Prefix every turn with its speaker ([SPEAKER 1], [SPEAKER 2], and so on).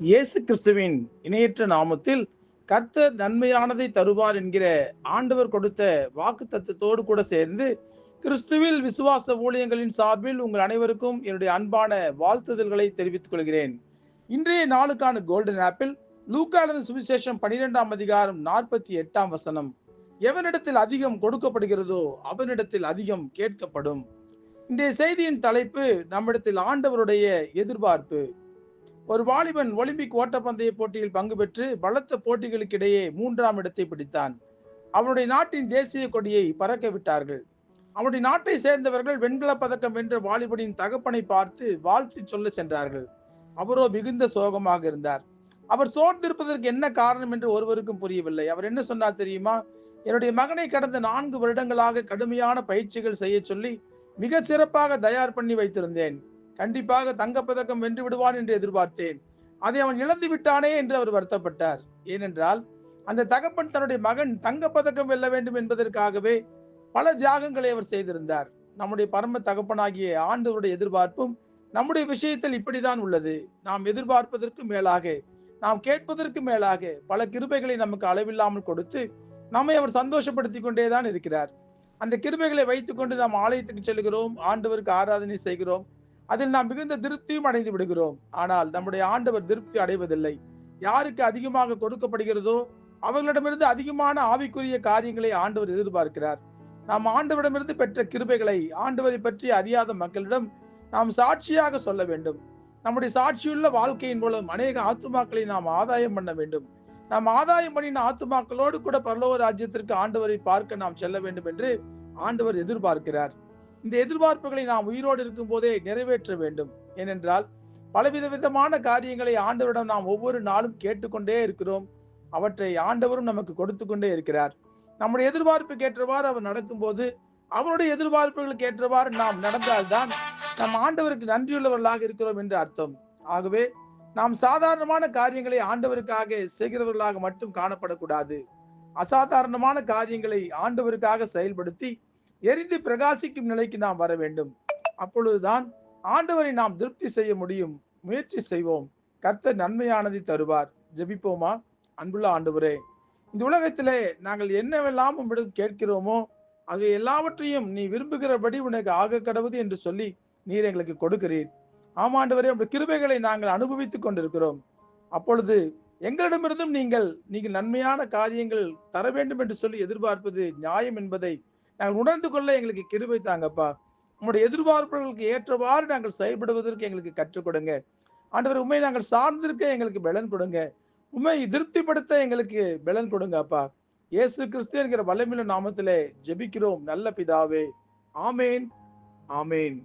[SPEAKER 1] இயேசு கிறிஸ்துவின் இணையற்ற நாமத்தில் கர்த்தர் நன்மையானதை தருவார் என்கிற ஆண்டவர் கொடுத்த வாக்கு தத்துவத்தோடு கூட சேர்ந்து கிறிஸ்துவில் விசுவாச ஊழியங்களின் சார்பில் உங்கள் அனைவருக்கும் என்னுடைய அன்பான வாழ்த்துதல்களை தெரிவித்துக் கொள்கிறேன். இன்றைய நாளுக்கான கோல்டன் ஆப்பிள் லூக்கானது சுவிசேஷம் பனிரெண்டாம் அதிகாரம் நாற்பத்தி எட்டாம் வசனம். எவனிடத்தில் அதிகம் கொடுக்கப்படுகிறதோ அவனிடத்தில் அதிகம் கேட்கப்படும். இன்றைய செய்தியின் தலைப்பு நம்மிடத்தில் ஆண்டவருடைய எதிர்பார்ப்பு. ஒரு வாலிபன் ஒலிம்பிக் ஓட்டப்பந்தய போட்டியில் பங்கு பெற்று பலத்த போட்டிகளுக்கிடையே மூன்றாம் இடத்தை பிடித்தான். அவனுடைய நாட்டின் தேசிய கொடியை பறக்க விட்டார்கள். அவனுடைய நாட்டை சேர்ந்தவர்கள் வெண்கல பதக்கம் வென்ற வாலிபனின் தகப்பனை பார்த்து வாழ்த்து சொல்ல சென்றார்கள். அவரோ மிகுந்த சோகமாக இருந்தார். அவர் சோர்ந்திருப்பதற்கு என்ன காரணம் என்று ஒருவருக்கும் புரியவில்லை. அவர் என்ன சொன்னார் தெரியுமா? என்னுடைய மகனை கடந்த நான்கு வருடங்களாக கடுமையான பயிற்சிகள் செய்ய சொல்லி மிக சிறப்பாக தயார் பண்ணி வைத்திருந்தேன். கண்டிப்பாக தங்கப்பதக்கம் வென்று விடுவான் என்று எதிர்பார்த்தேன். அதை அவன் இழந்து விட்டானே என்று அவர் வருத்தப்பட்டார். ஏனென்றால் அந்த தகப்பன் தன்னுடைய மகன் தங்கப்பதக்கம் வெல்ல வேண்டும் என்பதற்காகவே பல தியாகங்களை அவர் செய்திருந்தார். நம்முடைய பரம தகப்பனாகிய ஆண்டவருடைய எதிர்பார்ப்பும் நம்முடைய விஷயத்தில் இப்படிதான் உள்ளது. நாம் எதிர்பார்ப்பதற்கு மேலாக நாம் கேட்பதற்கு மேலாக பல கிருபைகளை நமக்கு அளவில்லாமல் கொடுத்து நம்மை அவர் சந்தோஷப்படுத்தி கொண்டேதான் இருக்கிறார். அந்த கிருபைகளை வைத்துக்கொண்டு நாம் ஆலயத்துக்கு செல்கிறோம் ஆண்டவருக்கு ஆராதனை செய்கிறோம். அதில் நாம் மிகுந்த திருப்தியும் அடைந்து விடுகிறோம். ஆனால் நம்முடைய ஆண்டவர் திருப்தி அடைவதில்லை. யாருக்கு அதிகமாக கொடுக்கப்படுகிறதோ அவர்களிடமிருந்து அதிகமான ஆவிக்குரிய காரியங்களை ஆண்டவர் எதிர்பார்க்கிறார். நாம் ஆண்டவரிடமிருந்து பெற்ற கிருபைகளை ஆண்டவரை பற்றி அறியாத மக்களிடம் நாம் சாட்சியாக சொல்ல வேண்டும். நம்முடைய சாட்சியுள்ள வாழ்க்கையின் மூலம் அநேக ஆத்துமாக்களை நாம் ஆதாயம் பண்ண வேண்டும். நாம் ஆதாயம் பண்ணின ஆத்துமாக்களோடு கூட பரலோக ராஜ்யத்திற்கு ஆண்டவரை பார்க்க நாம் செல்ல வேண்டும் என்று ஆண்டவர் எதிர்பார்க்கிறார். இந்த எதிர்பார்ப்புகளை நாம் உயிரோடு இருக்கும் போதே நிறைவேற்ற வேண்டும். ஏனென்றால் பலவித விதமான காரியங்களை ஆண்டவரிடம் நாம் ஒவ்வொரு நாளும் கேட்டுக்கொண்டே இருக்கிறோம். அவற்றை ஆண்டவரும் நமக்கு கொடுத்து கொண்டே இருக்கிறார். நம்முடைய எதிர்பார்ப்புக்கு ஏற்றவாறு அவர் நடக்கும்போது அவருடைய எதிர்பார்ப்புகளுக்கு ஏற்றவாறு நாம் நடந்தால்தான் நம் ஆண்டவருக்கு நன்றியுள்ளவர்களாக இருக்கிறோம் என்று அர்த்தம். ஆகவே நாம் சாதாரணமான காரியங்களை ஆண்டவருக்காக செய்கிறவர்களாக மட்டும் காணப்படக்கூடாது. அசாதாரணமான காரியங்களை ஆண்டவருக்காக செயல்படுத்தி எரிந்து பிரகாசிக்கும் நிலைக்கு நாம் வர வேண்டும். அப்பொழுதுதான் ஆண்டவரை நாம் திருப்தி செய்ய முடியும். முயற்சி செய்வோம். கர்த்தர் நன்மையானதை தருவார். ஜெபிப்போமா? அன்புள்ள ஆண்டவரே இந்த உலகத்திலே நாங்கள் என்னவெல்லாம் உம்மிடம் கேட்கிறோமோ அது எல்லாவற்றையும் நீ விரும்புகிறபடி உனக்கு ஆக கடவுது என்று சொல்லி நீர் எங்களுக்கு கொடுக்கிறீர். ஆமாண்டவரே உங்கள் கிருபைகளை நாங்கள் அனுபவித்துக் கொண்டிருக்கிறோம். அப்பொழுது எங்களிடமிருந்தும் நீங்கள் நீங்கள் நன்மையான காரியங்கள் தர வேண்டும் என்று சொல்லி எதிர்பார்ப்பது நியாயம் என்பதை நாங்கள் உணர்ந்து கொள்ள எங்களுக்கு கிருபை தாங்கப்பா. உங்களுடைய எதிர்பார்ப்புகளுக்கு ஏற்றவாறு நாங்கள் செயல்படுவதற்கு எங்களுக்கு கற்றுக் கொடுங்க. ஆண்டவர் உண்மை நாங்கள் சார்ந்திருக்க எங்களுக்கு பலன் கொடுங்க. உண்மை திருப்திப்படுத்த எங்களுக்கு பலன் கொடுங்க அப்பா இயேசு கிறிஸ்து என்கிற வல்லமில்ல நாமத்திலே ஜெபிக்கிறோம். நல்ல பிதாவே. ஆமேன். ஆமேன்.